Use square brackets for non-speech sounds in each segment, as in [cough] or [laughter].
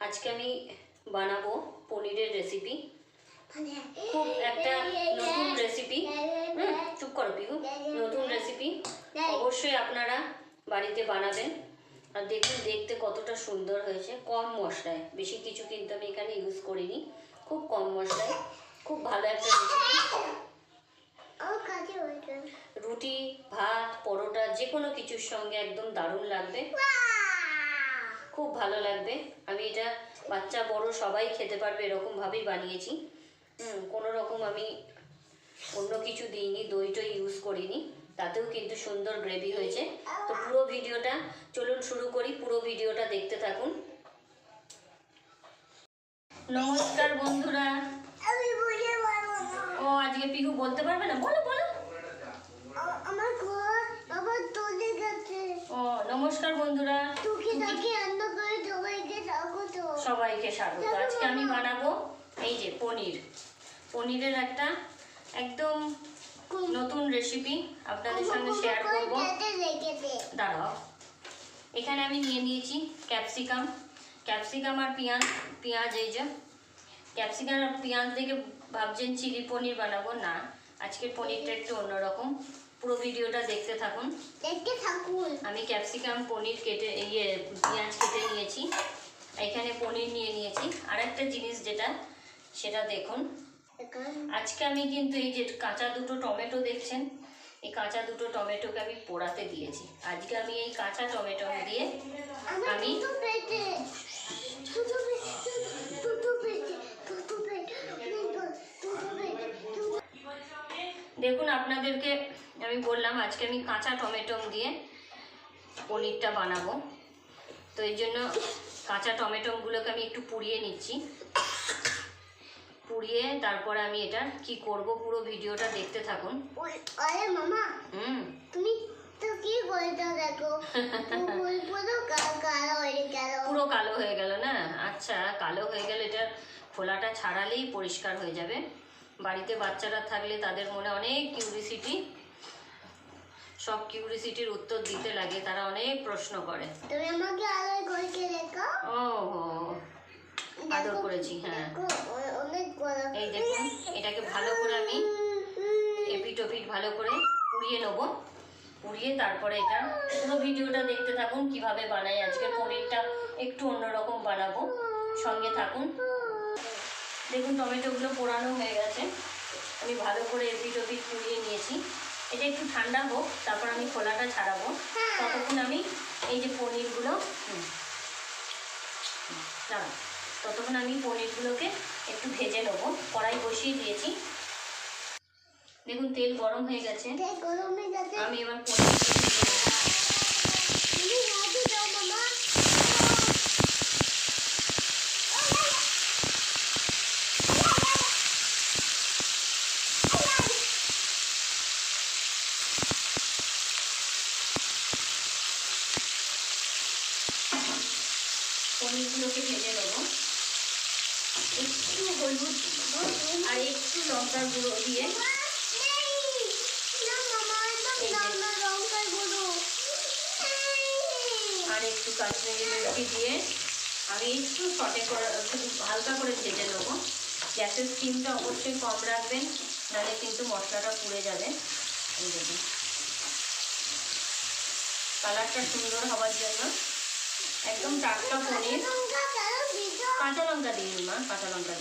আজকে আমি বানাবো পনিরের রেসিপি খুব একটা নতুন রেসিপি হুম চুপ করো পিহু। নতুন রেসিপি অবশ্যই আপনারা বাড়িতে বানাবেন। আর দেখুন দেখতে কতটা সুন্দর হয়েছে। কম মশলায়। বেশি কিছু কিন্তু আমি এখানে ইউজ করিনি। খুব কম মশলায়। খুব ভালো একটা রেসিপি রুটি ভাত পরোটা যে কোনো কিছুর সঙ্গে একদম দারুণ লাগবে। খুব ভালো লাগবে। আমি এটা বাচ্চা বড় সবাই খেতে পারবে এরকমভাবেই বানিয়েছি। হুম কোনো রকম আমি অন্য কিছু দিইনি দই টই ইউজ করিনি। তাতেও কিন্তু সুন্দর গ্রেভি হয়েছে। তো পুরো ভিডিওটা চলুন শুরু করি পুরো ভিডিওটা দেখতে থাকুন। নমস্কার বন্ধুরা। ও আজকে পিহু বলতে পারবে না? বলো বলো আমার ঘর আবার তোলে গেছে ও নমস্কার বন্ধুরা। সবাইকে স্বাগত। আজকে আমি বানাবো এই যে পনির। পনিরের একটা একদম নতুন রেসিপি আপনাদের সঙ্গে শেয়ার করব। দাঁড়াও। এখানে আমি নিয়ে নিয়েছি ক্যাপসিকাম ক্যাপসিকাম আর পেঁয়াজ। পেঁয়াজ এই যে। ক্যাপসিকাম আর পেঁয়াজ দেখে ভাবছেন চিলি পনির বানাবো। না আজকের পনিরটা একটু অন্যরকম। পুরো ভিডিওটা দেখতে থাকুন। দেখতে থাকুন। আমি ক্যাপসিকাম পনির কেটে ইয়ে পেঁয়াজ কেটে নিয়েছি। এখানে পনির নিয়ে নিয়েছি। আর একটা জিনিস যেটা সেটা দেখুন। আজকে আমি কিন্তু এই যে কাঁচা দুটো টমেটো দেখছেন এই কাঁচা দুটো টমেটোকে আমি পোড়াতে দিয়েছি। আজকে আমি এই কাঁচা টমেটো দিয়ে আমি দেখুন আপনাদেরকে আমি বললাম আজকে আমি কাঁচা টমেটো দিয়ে পনিরটা বানাবো। তো এই জন্য কাঁচা টমেটোগুলোকে আমি একটু পুড়িয়ে নিচ্ছি। পুড়িয়ে তারপরে আমি এটা কি করব পুরো ভিডিওটা দেখতে থাকুন। আরে মামা হুম। তুমি তো কি বলতে দেখো? পুরো কালো হয়ে গেল। পুরো কালো হয়ে গেল না? আচ্ছা কালো হয়ে গেলে এটা খোলাটা ছাড়ালেই পরিষ্কার হয়ে যাবে। বাড়িতে বাচ্চারা থাকলে তাদের মনে অনেক কিউরিসিটি সব কিউরিসিটির উত্তর দিতে লাগে তারা অনেক প্রশ্ন করে। তুমি আমাকে আলো করে দেখো ও হো আদর করেছি হ্যাঁ। এই দেখুন এটাকে ভালো করে আমি এপিট ওপিট ভালো করে পুড়িয়ে নেব। পুড়িয়ে তারপরে এটা পুরো ভিডিওটা দেখতে থাকুন কীভাবে বানাই। আজকে পনিরটা একটু অন্যরকম বানাবো। সঙ্গে থাকুন। দেখুন টমেটোগুলো পোড়ানো হয়ে গেছে। আমি ভালো করে এপিট ওপিট পুড়িয়ে নিয়েছি। এটা একটু ঠান্ডা হোক তারপর আমি খোলাটা ছাড়াবো। ততক্ষণ আমি এই যে পনিরগুলো দাঁড়াও ততক্ষণ আমি পনিরগুলোকে একটু ভেজে নেব। কড়াই বসিয়ে দিয়েছি। দেখুন তেল গরম হয়ে গেছে। আমি এবার পনিরগুলো ভেজে নেব। তুমি রাজি দাও মামা পনিরগুলোকে ভেজে নেব। একটু হলুদ আর একটু লঙ্কার গুঁড়ো দিয়ে আর একটু কাশ্মীরি মির্চি দিয়ে আমি একটু সটে করে হালকা করে ভেজে নেব। গ্যাসের স্টিমটা অবশ্যই কম রাখবেন, নাহলে কিন্তু মশলাটা পুড়ে যাবে। কালারটা সুন্দর হওয়ার জন্য একদম টাটকা পনির। কাঁচা লঙ্কা দিইনি মা কাঁচা লঙ্কা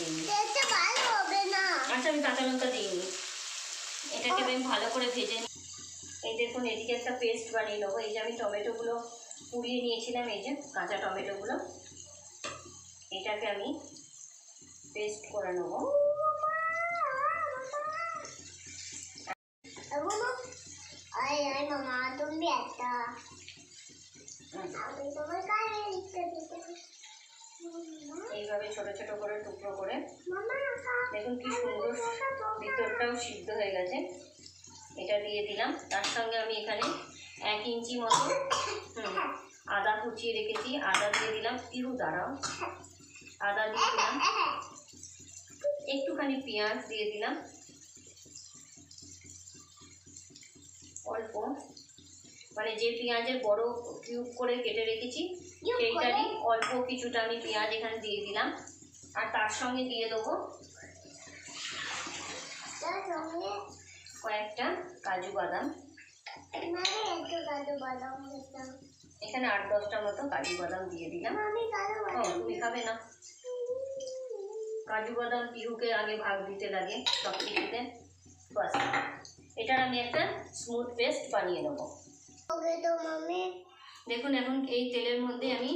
না আচ্ছা আমি কাঁচা লঙ্কা দিইনি। এটাকে আমি ভালো করে ভেজে নিই এই দেখুন এদিকে একটা পেস্ট বানিয়ে নেব। এই যে আমি টমেটোগুলো পুড়িয়ে নিয়েছিলাম এই যে কাঁচা টমেটোগুলো। এটাকে আমি পেস্ট করে নেব। এগুলো আয় আয় মামা তুমি একটা। আমি তোমার এইভাবে ছোট ছোট করে টুকরো করে। দেখুন কি সুন্দর ভিতরটাও সিদ্ধ হয়ে গেছে। এটা দিয়ে দিলাম। তার সঙ্গে আমি এখানে এক ইঞ্চি মতো আদা কুচিয়ে রেখেছি। আদা দিয়ে দিলাম। ইরু দাঁড়াও। আদা দিয়ে দিলাম। একটুখানি পেঁয়াজ দিয়ে দিলাম। অল্প। মানে যে পেঁয়াজের বড় কিউব করে কেটে রেখেছি সেইটারই অল্প কিছুটা আমি পেঁয়াজ এখানে দিয়ে দিলাম। আর তার সঙ্গে দিয়ে দেবো কয়েকটা কাজু বাদাম। এখানে আট দশটার মতো কাজু বাদাম দিয়ে দিলাম। তুমি খাবে না। কাজু বাদাম পিহুকে আগে ভাগ দিতে লাগে সব কিছুতে বাস। এটার আমি একটা স্মুথ পেস্ট বানিয়ে নেব। দেখুন, এখন এই তেলের মধ্যে আমি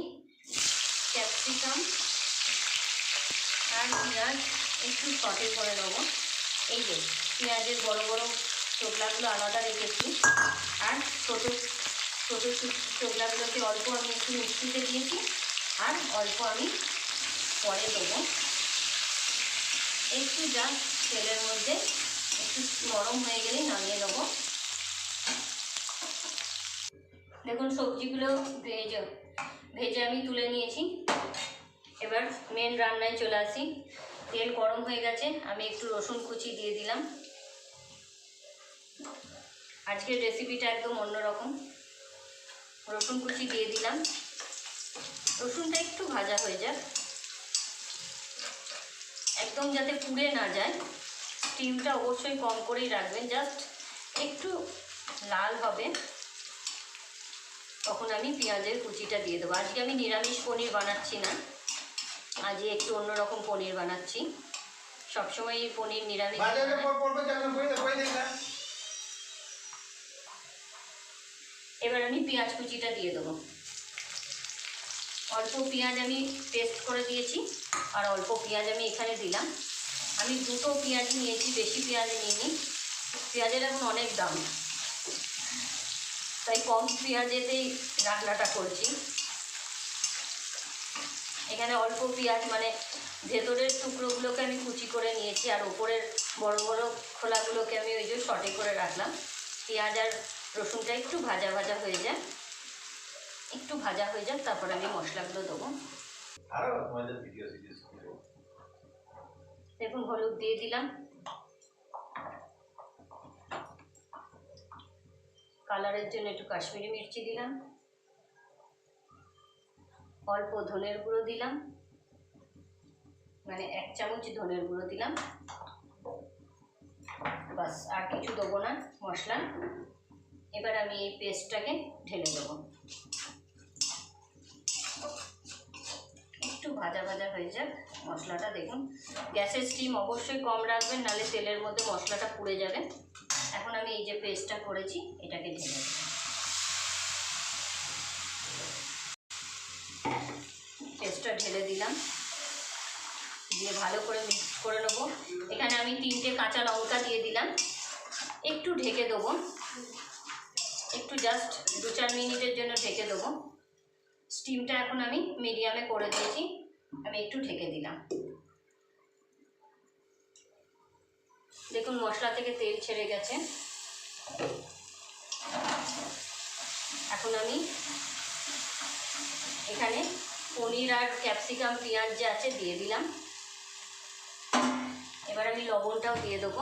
ক্যাপসিকাম আর পেঁয়াজ একটু সটে করে নেব এই যে, পেঁয়াজের বড় বড় চোখলাগুলো আলাদা রেখেছি। আর ছোটো ছোটো চোখলাগুলোকে অল্প আমি একটু মিক্সিতে দিয়েছি। আর অল্প আমি পরে দেবো। একটু যা তেলের মধ্যে একটু নরম হয়ে গেলেই নামিয়ে নেব দেখুন সবজিগুলো ভেজে ভেজে আমি তুলে নিয়েছি। এবার মেন রান্নায় চলে আসি। তেল গরম হয়ে গেছে, আমি একটু রসুন কুচি দিয়ে দিলাম। আজকের রেসিপিটা একদম অন্যরকম। রসুন কুচি দিয়ে দিলাম। রসুনটা একটু ভাজা হয়ে যাক। একদম যাতে পুড়ে না যায় স্টিমটা অবশ্যই কম করেই রাখবেন। জাস্ট একটু লাল হবে। তখন আমি পেঁয়াজের কুচিটা দিয়ে দেবো। আজকে আমি নিরামিষ পনির বানাচ্ছি না। আজকে একটু অন্যরকম পনির বানাচ্ছি। সবসময় এই পনির নিরামিষ এবার আমি পেঁয়াজ কুচিটা দিয়ে দেবো। অল্প পেঁয়াজ আমি পেস্ট করে দিয়েছি আর অল্প পেঁয়াজ আমি এখানে দিলাম। আমি দুটো পেঁয়াজ নিয়েছি বেশি পেঁয়াজ নিইনি। পেঁয়াজের এখন অনেক দাম। তাই কম পেঁয়াজেতেই রান্নাটা করছি। এখানে অল্প পেঁয়াজ মানে ভেতরের টুকরোগুলোকে আমি কুচি করে নিয়েছি আর ওপরের বড় বড় খোলাগুলোকে আমি ওই যে শর্টে করে রাখলাম। পেঁয়াজ আর রসুনটা একটু ভাজা ভাজা হয়ে যায়। একটু ভাজা হয়ে যাক তারপর আমি মশলাগুলো দেবো। দেখুন হলুদ দিয়ে দিলাম। কালারের জন্য একটু কাশ্মীরি মির্চি দিলাম। অল্প ধনের গুঁড়ো দিলাম। মানে এক চামচ ধনের গুঁড়ো দিলাম। বাস, আর কিছু দেবো না মশলা। এবার আমি এই পেস্টটাকে ঢেলে দেবো। একটু ভাজা ভাজা হয়ে যাক মশলাটা, দেখুন। গ্যাসের স্টিম অবশ্যই কম রাখবেন, নাহলে তেলের মধ্যে মশলাটা পুড়ে যাবে। এখন আমি এই যে পেস্টটা করেছি, এটাকে ঢেলে পেস্টটা ঢেলে দিলাম। দিয়ে ভালো করে মিক্স করে নেব। এখানে আমি তিনটে কাঁচা লঙ্কা দিয়ে দিলাম। একটু ঢেকে দেবো। একটু জাস্ট দু চার মিনিটের জন্য ঢেকে দেবো। স্টিমটা এখন আমি মিডিয়ামে করে দিয়েছি। আমি একটু ঢেকে দিলাম। দেখুন, মশলা থেকে তেল ছেড়ে গেছে। এখন আমি এখানে পনির আর ক্যাপসিকাম, পেঁয়াজ যে আছে দিয়ে দিলাম। এবার আমি লবণটাও দিয়ে দেবো।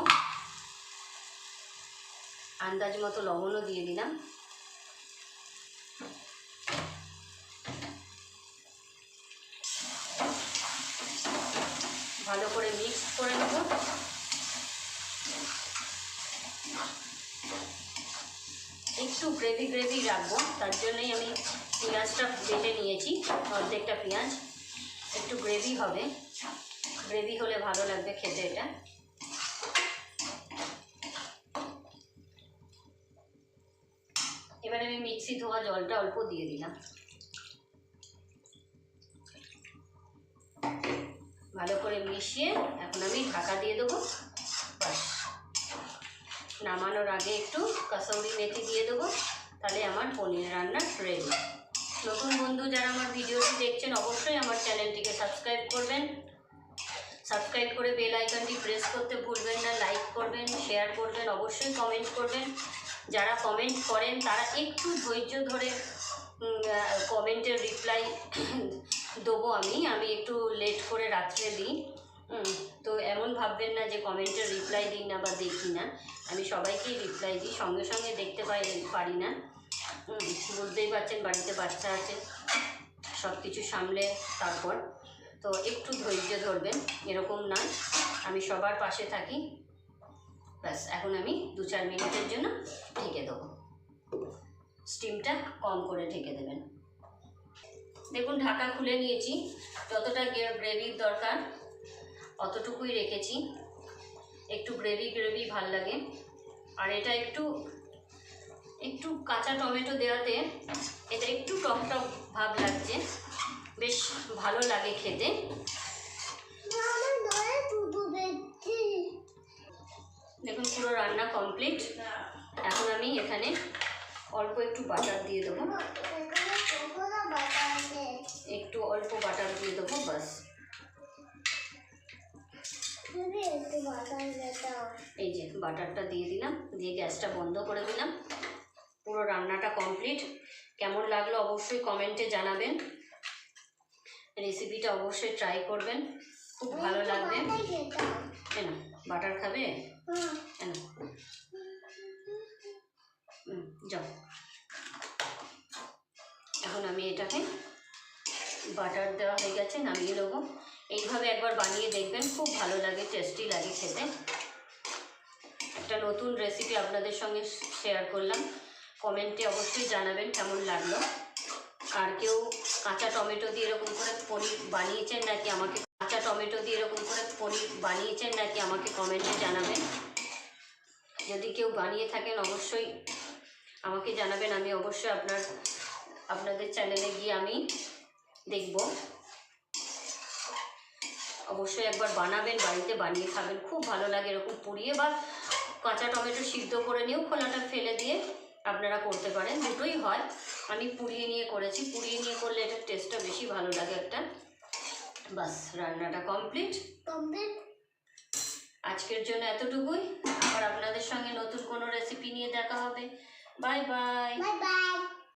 আন্দাজ মতো লবণও দিয়ে দিলাম। ভালো করে মিক্স করে নেব। একটু গ্রেভি গ্রেভি রাখব। তার জন্যই আমি পেঁয়াজটা বেটে নিয়েছি, অর্ধেকটা পেঁয়াজ। একটু গ্রেভি হবে। গ্রেভি হলে ভালো লাগবে খেতে এটা। এবার আমি মিক্সি ধোয়া জলটা অল্প দিয়ে দিলাম। ভালো করে মিশিয়ে এখন আমি ঢাকা দিয়ে দেবো। বাস। নামানোর আগে একটু কাসৌরি মেথি দিয়ে দেবো। তাহলে আমার পনির রান্না রেডি নতুন বন্ধু যারা আমার ভিডিওটি দেখছেন, অবশ্যই আমার চ্যানেলটিকে সাবস্ক্রাইব করবেন। সাবস্ক্রাইব করে বেল আইকনটি প্রেস করতে ভুলবেন না লাইক করবেন শেয়ার করবেন, অবশ্যই কমেন্ট করবেন। যারা কমেন্ট করেন, তারা একটু ধৈর্য ধরে কমেন্টের রিপ্লাই [coughs] দেবো আমি। আমি একটু লেট করে রাত্রে দিই। তো এমন ভাববেন না যে কমেন্টের রিপ্লাই দিই না বা দেখি না। আমি সবাইকেই রিপ্লাই দিই, সঙ্গে সঙ্গে দেখতে পাই, পারি না। বুঝতেই পারছেন বাড়িতে বাচ্চা আছে সব কিছু সামলে তারপর। তো একটু ধৈর্য ধরবেন, এরকম নয়। আমি সবার পাশে থাকি। ব্যাস, এখন আমি দু চার মিনিটের জন্য ঢেকে দেবো। স্টিমটা কম করে ঢেকে দেবেন। দেখুন, ঢাকা খুলে নিয়েছি। যতটা গ্রেভির দরকার অতটুকুই রেখেছি। একটু গ্রেভি গ্রেভি ভালো লাগে। আর এটা একটু একটু কাঁচা টমেটো দেওয়াতে এটা একটু টক টক ভাব লাগছে। বেশ ভালো লাগে খেতে। দেখুন পুরো রান্না কমপ্লিট এখন আমি এখানে অল্প একটু বাটার দিয়ে দেবো। একটু অল্প বাটার দিয়ে দেবো বাস। এই যে বাটারটা দিয়ে দিলাম দিয়ে গ্যাসটা বন্ধ করে দিলাম। পুরো রান্নাটা কমপ্লিট। কেমন লাগল অবশ্যই কমেন্টে জানাবেন। রেসিপিটা অবশ্যই ট্রাই করবেন। খুব ভালো লাগবে। কেন বাটার খাবে? কেন হুম, যাও। এখন আমি এটাকে বাটার দেওয়া হয়ে গেছে নামিয়ে দেবো এইভাবে একবার বানিয়ে দেখবেন, খুব ভালো লাগে টেস্টি লাগে খেতে। একটা নতুন রেসিপি আপনাদের সঙ্গে শেয়ার করলাম। কমেন্টে অবশ্যই জানাবেন কেমন লাগল। আর কেউ কাঁচা টমেটো দিয়ে এরকম করে পনির বানিয়েছেন নাকি আমাকে কাঁচা টমেটো দিয়ে এরকম করে পনির বানিয়েছেন নাকি আমাকে কমেন্টে জানাবেন। যদি কেউ বানিয়ে থাকেন, অবশ্যই আমাকে জানাবেন। আমি অবশ্যই আপনার, আপনাদের চ্যানেলে গিয়ে আমি দেখব। অবশ্যই একবার বানাবেন বাড়িতে বানিয়ে খাবেন। খুব ভালো লাগে এরকম পুড়িয়ে বা কাঁচা টমেটো সিদ্ধ করে নিয়েও খোলাটা ফেলে দিয়ে আপনারা করতে পারেন। দুটোই হয়। আমি পুড়িয়ে নিয়ে করেছি। পুড়িয়ে নিয়ে করলে এটার টেস্টটা বেশি ভালো লাগে একটা। বাস রান্নাটা কমপ্লিট কমপ্লিট আজকের জন্য এতটুকুই। আবার আপনাদের সঙ্গে নতুন কোনো রেসিপি নিয়ে দেখা হবে। Bye bye bye bye